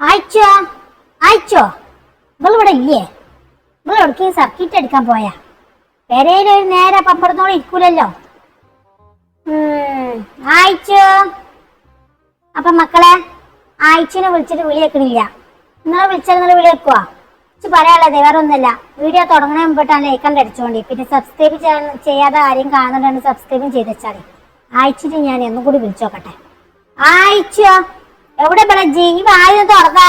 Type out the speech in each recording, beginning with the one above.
ആയിച്ചോ ആയിച്ചോ നിങ്ങൾ ഇവിടെ ഇല്ലേ? നിങ്ങൾ എവിടേക്ക് സർക്കിറ്റ് അടിക്കാൻ പോയാ? പെരയിൽ ഒരു നേരെ പപ്പടത്തോളം ഇരിക്കൂലല്ലോ. ആയിച്ചോ അപ്പൊ മക്കളെ ആയിച്ചിനെ വിളിച്ചിട്ട് വിളി വെക്കണില്ല. നിങ്ങളെ വിളിച്ചാൽ നിങ്ങൾ വിളി വെക്കുവാ? ഇച്ച് പറയാനുള്ളത് വേറെ ഒന്നുമില്ല വീഡിയോ തുടങ്ങണ മുമ്പിട്ടാണ് ലൈക്കണ്ട് അടിച്ചോണ്ടി. പിന്നെ സബ്സ്ക്രൈബ് ചെയ്യാതെ ആരെയും കാണുന്നുണ്ടെങ്കിൽ സബ്സ്ക്രൈബും ചെയ്ത് വെച്ചാൽ ആയിച്ചിട്ട് ഞാൻ എന്നും കൂടി വിളിച്ചോക്കട്ടെ. ആയിച്ചോ എവിടെ ബളജി ഈ വായു തുറക്കാ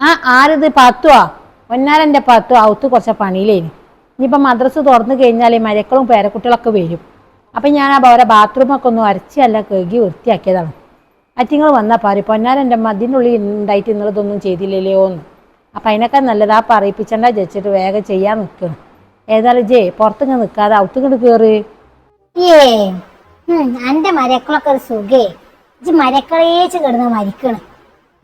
ആ ആരത് പത്തുവാ? ഒന്നാരന്റെ പത്തു ഔത്ത് കുറച്ച് പണിയിലേനു. ഇനിയിപ്പോ മദ്രസ് തുറന്നു കഴിഞ്ഞാൽ മരക്കളും പേരക്കുട്ടികളൊക്കെ വരും. അപ്പൊ ഞാൻ ആ അവരെ ബാത്റൂമൊക്കെ ഒന്ന് അരച്ചല്ല കഴുകി വൃത്തിയാക്കിയതാണ്. അറ്റിങ്ങൾ വന്നാൽ പറയും പൊന്നാരന്റെ മതിന്റെ ഉള്ളിൽ ഉണ്ടായിട്ട് നിങ്ങളിതൊന്നും ചെയ്തില്ലല്ലോ എന്ന്. അപ്പം അതിനൊക്കെ നല്ലതാ പറയിപ്പിച്ചണ്ട വെച്ചിട്ട് വേഗം ചെയ്യാൻ നിൽക്കണം ഏതായാലും ജേ പുറത്തിങ്ങ് നിൽക്കാതെ ഔത്തുങ്ങോട്ട് കയറി ഏ എന്റെ മരക്കളൊക്കെ ഒരു സുഖേ. ഇജ്ജ് മരക്കളേച്ച് കിടന്ന് മരിക്കണ്.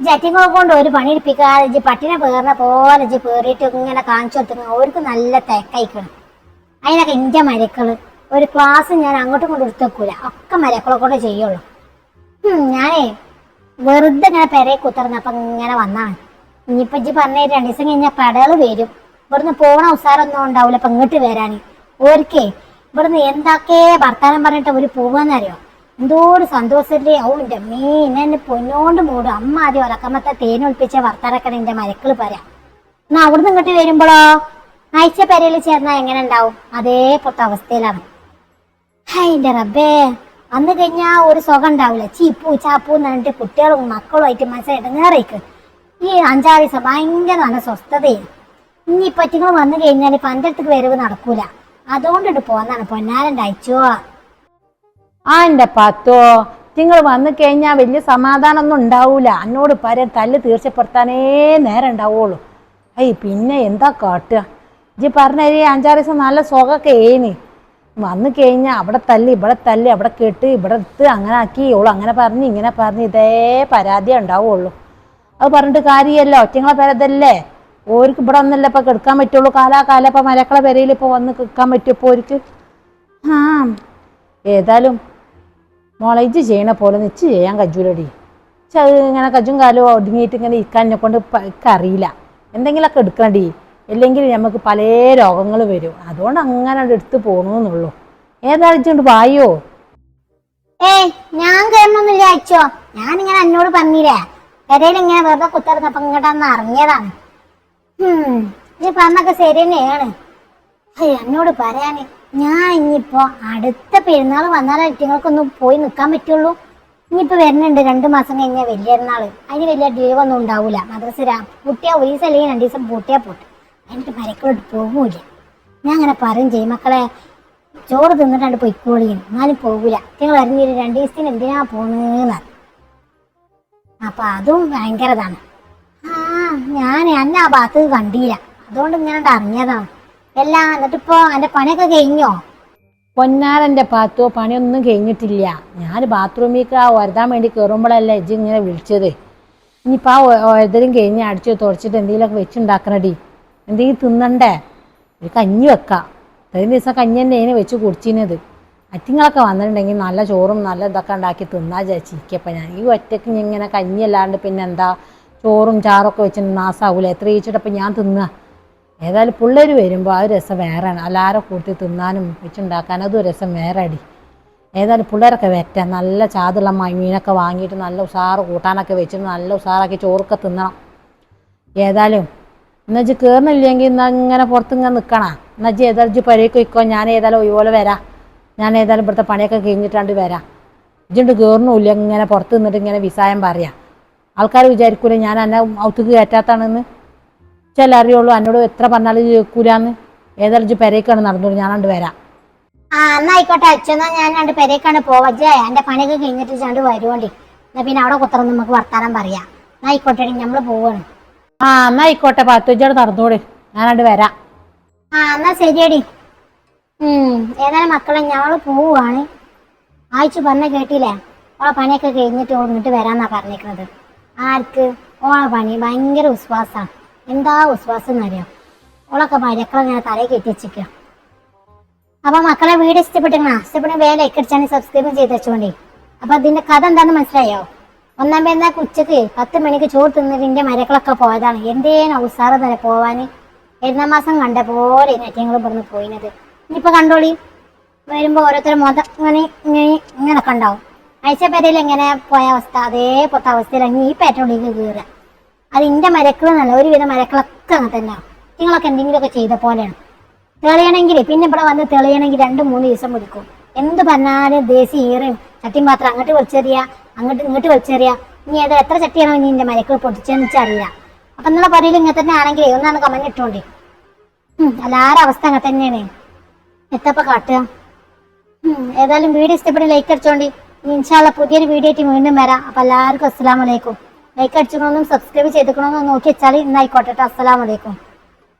ജറ്റിങ്ങളെ കൊണ്ട് ഒരു പണി എടുപ്പിക്കാതെ ഇജ്ജ് പട്ടിനെ പേറിന പോലെ ഇജ്ജ് പേറിയിട്ട് ഇങ്ങനെ കാണിച്ചു കൊടുത്തു അവർക്ക് നല്ല തിരക്കയക്കണം. അതിനൊക്കെ ഇന്റെ മരക്കൾ. ഒരു ക്ലാസ് ഞാൻ അങ്ങോട്ടും കൊണ്ട് എടുത്തു വെക്കൂല. ഒക്കെ മരക്കളെ കൊണ്ട് ചെയ്യുള്ളൂ. ഞാനേ വെറുതെ ഇങ്ങനെ പെരയെ കുത്തിറന്നപ്പോ ഇങ്ങനെ വന്നാണ്. ഇനിയിപ്പോ ഇജ്ജ് പറഞ്ഞ രണ്ടു ദിവസം കഴിഞ്ഞാൽ പടകൾ വരും. ഇവിടുന്ന് പോണ ഉസാറൊന്നും ഉണ്ടാവില്ല അപ്പൊ ഇങ്ങോട്ട് വരാന്. ഓർക്കേ ഇവിടുന്ന് എന്താക്കേ വർത്താനം പറഞ്ഞിട്ട് ഒരു പോവാന്നറിയോ? എന്തോ ഒരു സന്തോഷത്തിൽ ഓ എന്റെ മീൻ എന്നെ പൊന്നോണ്ട് മൂടും. അമ്മ ആദ്യം ഉറക്കമത്തെ തേനൊളിപ്പിച്ച വർത്താനൊക്കെ എന്റെ മരക്കൾ പറയാം. എന്നാ അവിടുന്ന് ഇങ്ങോട്ട് വരുമ്പോഴോ ആഴ്ച പെരയിൽ ചേർന്നാ എങ്ങനെ ഉണ്ടാവും? അതേ പൊട്ട അവസ്ഥയിലാണ്. ഹൈ എന്റെ റബ്ബേ. അന്ന് കഴിഞ്ഞാ ഒരു സുഖം ഉണ്ടാവില്ല ചീപ്പൂ ചാപ്പൂ എന്ന് പറഞ്ഞിട്ട് കുട്ടികളും മക്കളും ആയിട്ട് മനസ്സിലായിട്ട് ഇടങ്ങേറേക്ക് ഈ അഞ്ചാറ് ദിവസം നല്ല സ്വസ്ഥതയും ഇനി പറ്റിങ്ങൾ വന്നു കഴിഞ്ഞാൽ പന്തലത്തേക്ക് എന്റെ വരവ് നടക്കൂല. അതുകൊണ്ടിട്ട് പോന്നാണ്. പൊന്നാരന്റെ അയച്ചോ ആ എന്റെ പത്തോ നിങ്ങൾ വന്നു കഴിഞ്ഞാൽ വലിയ സമാധാനമൊന്നും ഉണ്ടാവൂല. എന്നോട് പര തല്ല് തീർച്ചപ്പെടുത്താനേ നേരം ഉണ്ടാവുള്ളൂ. അയ്യ പിന്നെ എന്താ കാട്ടുക? ഇജ്ജ് പറഞ്ഞ അഞ്ചാറ് ദിവസം നല്ല സുഖമൊക്കെ ഏനി. വന്നു കഴിഞ്ഞാൽ അവിടെ തല്ല് ഇവിടെ തല്ല് അവിടെ കെട്ട് ഇവിടെ എടുത്ത് അങ്ങനെ ആക്കി ഓൾ അങ്ങനെ പറഞ്ഞ് ഇങ്ങനെ പറഞ്ഞ് ഇതേ പരാതി ഉണ്ടാവുള്ളൂ. അത് പറഞ്ഞിട്ട് കാര്യമല്ലോ ഒറ്റങ്ങളെ പരതല്ലേ ഓർക്ക് ഇവിടെ ഒന്നല്ല ഇപ്പം കെടുക്കാൻ പറ്റുള്ളൂ? കാലാകാലം ഇപ്പം മലക്കളെ പെരയിൽ ഇപ്പോൾ വന്ന് കിടക്കാൻ പറ്റും ഇപ്പോൾ ഓർക്ക് ആ ഏതായാലും മോളെ ഇജ്ജ് ചെയ്യണ പോലെ നിച്ച് ചെയ്യാൻ കജ്ജൂലടി അത് ഇങ്ങനെ കജും കാലും ഒടുങ്ങിയിട്ട് ഇങ്ങനെ ഇരിക്കാൻ എന്നെ കൊണ്ട് അറിയില്ല. എന്തെങ്കിലുമൊക്കെ എടുക്കണടി. അല്ലെങ്കിൽ നമുക്ക് പല രോഗങ്ങൾ വരും. അതുകൊണ്ട് അങ്ങനെ എടുത്ത് പോകണമെന്നുള്ളൂ ഏതാഴ്ചയുണ്ട് വായോ? ഏയ് ഞാൻ കയറണമെന്നില്ല ഞാൻ ഇങ്ങനെ എന്നോട് പറഞ്ഞില്ലേ പെരയിൽ ഇങ്ങനെ വെറുതെ കുത്തിറന്നപ്പോ ഇങ്ങോട്ടന്ന് അറിഞ്ഞതാണ് ഇത് പറഞ്ഞൊക്കെ ശരി തന്നെയാണ് എന്നോട് പറയാന്. ഞാൻ ഇനിയിപ്പോ അടുത്ത പെരുന്നാൾ വന്നാലേ കുട്ടികൾക്കൊന്നും പോയി നിൽക്കാൻ പറ്റുള്ളൂ. ഇനിയിപ്പോ വരുന്നുണ്ട് രണ്ടു മാസം കഴിഞ്ഞാൽ വലിയ പെരുന്നാൾ. അതിന് വലിയ ലീവ് ഒന്നും ഉണ്ടാവൂല. മദ്രസ പൂട്ടിയാ ഒരു ദിവസം അല്ലെങ്കിൽ രണ്ടു ദിവസം പൂട്ടിയാ പോട്ട്. എന്നിട്ട് മരക്കളോട്ട് പോകൂല ഞാൻ അങ്ങനെ പറയും ചെയ്യും. മക്കളെ ചോറ് തിന്നിട്ടാണ്ട് പൊയ്ക്കോളിയും എന്നാലും പോകൂല നിങ്ങൾ അറിഞ്ഞില്ല രണ്ടു ദിവസത്തിന് എന്തിനാ പോണെന്ന്? അപ്പൊ അതും ഭയങ്കരതാണ്. ആ ഞാൻ എന്നെ ആ ഭാഗത്ത് കണ്ടില്ല. അതുകൊണ്ട് ഞാൻ അറിഞ്ഞതാണ്. എല്ലാം എന്നിട്ടിപ്പോ എന്റെ പണിയൊക്കെ കഴിഞ്ഞോ? പൊന്നാരന്റെ പാത്തോ പണിയൊന്നും കഴിഞ്ഞിട്ടില്ല. ഞാൻ ബാത്റൂമിലേക്ക് ആ ഒരതാൻ വേണ്ടി കയറുമ്പോഴല്ലേ ഇജ്ജ് ഇങ്ങനെ വിളിച്ചത്. ഇനിയിപ്പോൾ ആ ഒരുതരും കഴിഞ്ഞ് അടിച്ച് തുടച്ചിട്ട് എന്തെങ്കിലുമൊക്കെ വെച്ചുണ്ടാക്കണടി. എന്തെങ്കിലും തിന്നണ്ടേ? ഒരു കഞ്ഞി വെക്കാം. ഇത്രയും ദിവസം കഞ്ഞി തന്നെ അതിനെ വെച്ച് കുടിച്ചിരുന്നത്. അറ്റിങ്ങളൊക്കെ വന്നിട്ടുണ്ടെങ്കിൽ നല്ല ചോറും നല്ല ഇതൊക്കെ ഉണ്ടാക്കി തിന്നാ ചേച്ചിരിക്കപ്പം ഞാൻ. ഈ ഒറ്റയ്ക്ക് ഇങ്ങനെ കഞ്ഞി അല്ലാണ്ട് പിന്നെ എന്താ? ചോറും ചാറൊക്കെ വെച്ചിട്ട് നാസാവൂല? എത്ര ചേച്ചിട്ടപ്പം ഞാൻ തിന്നുക ഏതായാലും പിള്ളേർ വരുമ്പോൾ ആ രസം വേറെയാണ്. എല്ലാവരും കൂട്ടി തിന്നാനും വെച്ചുണ്ടാക്കാനും അതും രസം വേറെ അടി ഏതായാലും പിള്ളേരൊക്കെ വെറ്റ. നല്ല ചാതുള്ള മീനൊക്കെ വാങ്ങിയിട്ട് നല്ല ഉഷാറ് കൂട്ടാനൊക്കെ വെച്ചിട്ട് നല്ല ഉഷാറാക്കി ചോറൊക്കെ തിന്നണം. ഏതായാലും എന്നാ ഇജ്ജ് കയറുന്നില്ലെങ്കിൽ എന്നാ ഇങ്ങനെ പുറത്തിങ്ങനെ നിൽക്കണം എന്നാ ഇജ്ജ് ഏതായാലും വയ്ക്കോ ഞാൻ ഏതായാലും ഒഴിവോലെ വരാം. ഞാൻ ഏതായാലും ഇവിടുത്തെ പണിയൊക്കെ കഴിഞ്ഞിട്ടാണ്ട് വരാം. ഇജ്ജുണ്ട് കയറണില്ല ഇങ്ങനെ പുറത്ത് നിന്നിട്ട് ഇങ്ങനെ വിസായം പറയാം. ആൾക്കാർ വിചാരിക്കൂലേ ഞാൻ എന്നെ ഔത്തുക്ക് കയറ്റാത്താണെന്ന് ചില അറിയുള്ളൂ. എന്നോട് എത്ര പറഞ്ഞാലും കേൾക്കൂലാന്ന്. ഏതായാലും ഇജ്ജ് പെരേക്കാണ് നടന്നോളൂ. ഞാനാണ്ട് വരാം. ആ എന്നാ ആയിക്കോട്ടെ. അച്ഛനാ ഞാൻ രണ്ട് പെരേക്കാണ് പോവജേ എന്റെ പണിയൊക്കെ കഴിഞ്ഞിട്ട് ചാണ്ട് വരുവോണ്ടി. എന്നാ പിന്നെ അവിടെ കുത്തറന്ന് നമുക്ക് വർത്താനം പറയാം. എന്നാ ആയിക്കോട്ടെ നമ്മൾ പോവാണ്. ആ എന്നാ ആയിക്കോട്ടെ പത്തുജോട് നടന്നോളൂ. ഞാനാണ്ട് വരാം. ആ എന്നാ ശരിയടി. ഉം ഏതായാലും മക്കളെ ഞങ്ങൾ പോവുകയാണ് ആഴ്ച പറഞ്ഞ കേട്ടില്ലേ? ഓളെ പണിയൊക്കെ കഴിഞ്ഞിട്ട് ഓൾ ഇങ്ങോട്ട് വരാന്നാ പറഞ്ഞേക്കുന്നത് ആർക്ക്? ഓളെ പണി ഭയങ്കര വിശ്വാസമാണ് എന്താ വിശ്വാസം എന്നറിയാം ഓളൊക്കെ മരക്കളെ ഇങ്ങനെ തലയിൽ കെട്ടി വെച്ചിക്കുക അപ്പൊ മക്കളെ വീട് ഇഷ്ടപ്പെട്ടിരുന്നാ ഇഷ്ടപ്പെട്ട വേല ഇക്കടിച്ചാണ് സബ്സ്ക്രൈബ് ചെയ്ത് വെച്ചോണ്ടേ. അപ്പൊ അതിന്റെ കഥ എന്താന്ന് മനസ്സിലായോ? ഒന്നാം എന്നാ ഉച്ചയ്ക്ക് പത്ത് മണിക്ക് ചോറ് തിന്നിട്ട് എന്റെ മരക്കളൊക്കെ പോയതാണ്. എന്തേനും ഉസാറ് തന്നെ പോവാന്? എഴുന്ന മാസം കണ്ട പോലെ ഞങ്ങൾ ഇവിടുന്ന് പോയിനത് ഇനിയിപ്പൊ കണ്ടോളി. വരുമ്പോ ഓരോരുത്തർ മൊതം ഇങ്ങനെ ഇങ്ങനെ ഇങ്ങനെ കണ്ടാവും അയച്ചപ്പേരയിൽ എങ്ങനെ പോയ അവസ്ഥ? അതേ പൊത്ത അവസ്ഥയിലാണ്. ഈ പേറ്റോളിക്ക് കയറുക. അത് ഇന്റെ മരക്കളെന്നല്ല ഒരുവിധം മരക്കളൊക്കെ അങ്ങനെ തന്നെ. നിങ്ങളൊക്കെ എന്തെങ്കിലുമൊക്കെ ചെയ്ത പോലെയാണ്. തെളിയണമെങ്കിൽ പിന്നെ ഇവിടെ വന്ന് തെളിയണമെങ്കിൽ രണ്ട് മൂന്ന് ദിവസം പിടിക്കും. എന്ത് പറഞ്ഞാലും ദേശീയ ഈറും ചട്ടിയും പാത്രം അങ്ങോട്ട് വലിച്ചെറിയ അങ്ങോട്ട് ഇങ്ങോട്ട് വലിച്ചെറിയ. നീ അത് എത്ര ചട്ടിയാണോ ഇനി എന്റെ മരക്കൾ പൊട്ടിച്ചെന്ന് വെച്ചാൽ അറിയില്ല. അപ്പൊ നിങ്ങളെ പറയൽ ഇങ്ങനെ തന്നെ ആണെങ്കിൽ ഒന്നാണ് കമന്റ് ഇട്ടോണ്ടി. ഉം എല്ലാവരുടെ അവസ്ഥ അങ്ങനെ തന്നെയാണ്. എത്തപ്പ കാട്ടുക. ഏതായാലും വീഡിയോ ഇഷ്ടപ്പെട്ട് ലൈക്ക് അടിച്ചോണ്ടി ഇൻഷാള്ള പുതിയൊരു വീഡിയോ ആയിട്ട് വീണ്ടും വരാം. അപ്പൊ എല്ലാവർക്കും അസ്സലാമലൈക്കും ലൈക്ക് അടിച്ചോന്നും സബ്സ്ക്രൈബ് ചെയ്തിക്കണമെന്ന് നോക്കി വെച്ചാൽ ഇന്നായിക്കോട്ടെ അസ്സലാമലൈക്കും